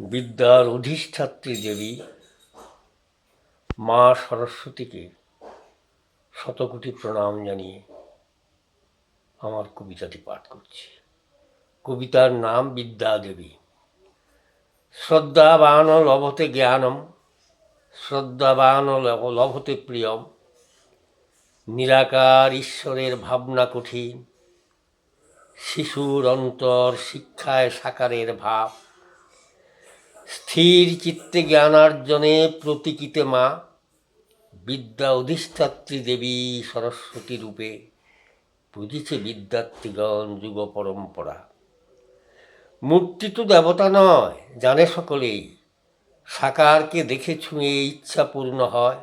বিদ্যার অধিষ্ঠাত্রী দেবী মা সরস্বতীকে শতকোটি প্রণাম জানিয়ে আমার কবিতাটি পাঠ করছি। কবিতার নাম বিদ্যা দেবী। শ্রদ্ধাবান লভতে জ্ঞানম, শ্রদ্ধাবান লভ- লভতে প্রিয়ম, নিরাকার ঈশ্বরের ভাবনা কঠিন, শিশুর অন্তর শিক্ষায় সাকারের ভাব। স্থির চিত্তে জ্ঞানার্জনে প্রতীকিতে মা, বিদ্যা অধিষ্ঠাত্রী দেবী সরস্বতী রূপে বুঝিছে বিদ্যার্থীগণ যুগ পরম্পরা। মূর্তি তো দেবতা নয়, জানে সকলেই। সাকারকে দেখে ছুঁয়ে ইচ্ছা পূর্ণ হয়।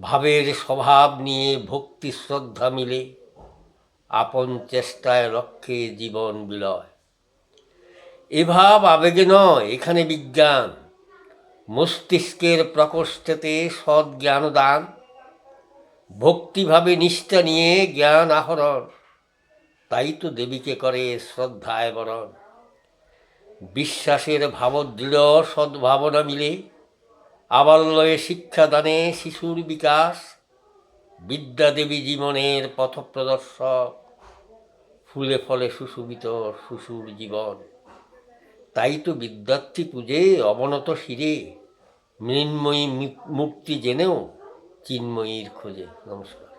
ভাবের স্বভাব নিয়ে ভক্তি শ্রদ্ধা মিলে। আপন চেষ্টায় লক্ষ্যে জীবন বিলয়। এভাব আবেগে নয়, এখানে বিজ্ঞান। মস্তিষ্কের প্রকোষ্ঠেতে সৎ জ্ঞানদান ভক্তিভাবে নিষ্ঠা নিয়ে জ্ঞান আহরণ, তাই তো দেবীকে করে শ্রদ্ধায় বরণ বিশ্বাসের ভাবদৃঢ় সদ্ভাবনা মিলে, আবাল্যয়ে শিক্ষাদানে শিশুর বিকাশ, বিদ্যাদেবী জীবনের পথপ্রদর্শক, ফুলে ফলে সুশোভিত শিশুর জীবন। তাই তো বিদ্যার্থী পুজে অবনত শিরে মৃন্ময়ী মুক্তি জেনেও চিন্ময়ীর খোঁজে। নমস্কার।